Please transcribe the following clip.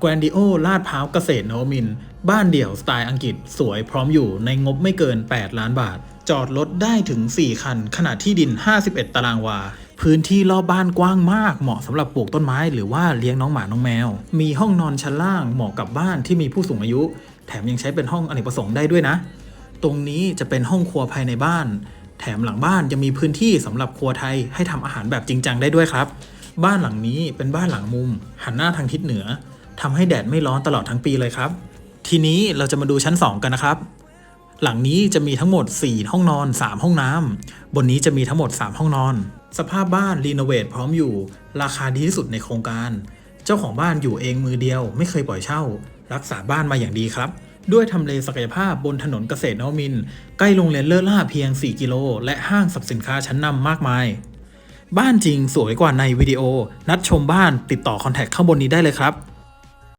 แกรนดิโอลาดพร้าวเกษตรนวมิน บ้านเดี่ยวสไตล์อังกฤษสวยพร้อมอยู่ในงบไม่เกิน 8 ล้านบาท จอดรถได้ถึง 4 คัน ขนาดที่ดิน 51 ตารางวา พื้นที่รอบบ้านกว้างมาก เหมาะสำหรับปลูกต้นไม้หรือว่าเลี้ยงน้องหมาน้องแมว มีห้องนอนชั้นล่างเหมาะกับบ้านที่มีผู้สูงอายุ แถมยังใช้เป็นห้องอเนกประสงค์ได้ด้วยนะ ตรงนี้จะเป็นห้องครัวภายในบ้าน แถมหลังบ้านยังมีพื้นที่สำหรับครัวไทยให้ทำอาหารแบบจริงจังได้ด้วยครับ บ้านหลังนี้เป็นบ้านหลังมุม หันหน้าทางทิศเหนือ ทำให้แดดไม่ร้อนตลอดทั้งปีเลยครับ ทีนี้เราจะมาดูชั้น 2 กันนะครับ หลังนี้จะมีทั้งหมด 4 ห้องนอน 3 ห้องน้ำบนนี้จะมีทั้งหมด 3 ห้องนอน สภาพบ้านรีโนเวทพร้อมอยู่ ราคาดีที่สุดในโครงการ เจ้าของบ้านอยู่เองมือเดียว ไม่เคยปล่อยเช่า รักษาบ้านมาอย่างดีครับด้วยทำเลศักยภาพบนถนนเกษตรนวมิน ใกล้โรงเรียนเลิศล่าเพียง 4 กิโล และห้างสรรพสินค้าชั้นนำมากมาย บ้านจริงสวยกว่าในวิดีโอ นัดชมบ้านติดต่อคอนแทคข้างบนนี้ได้เลยครับ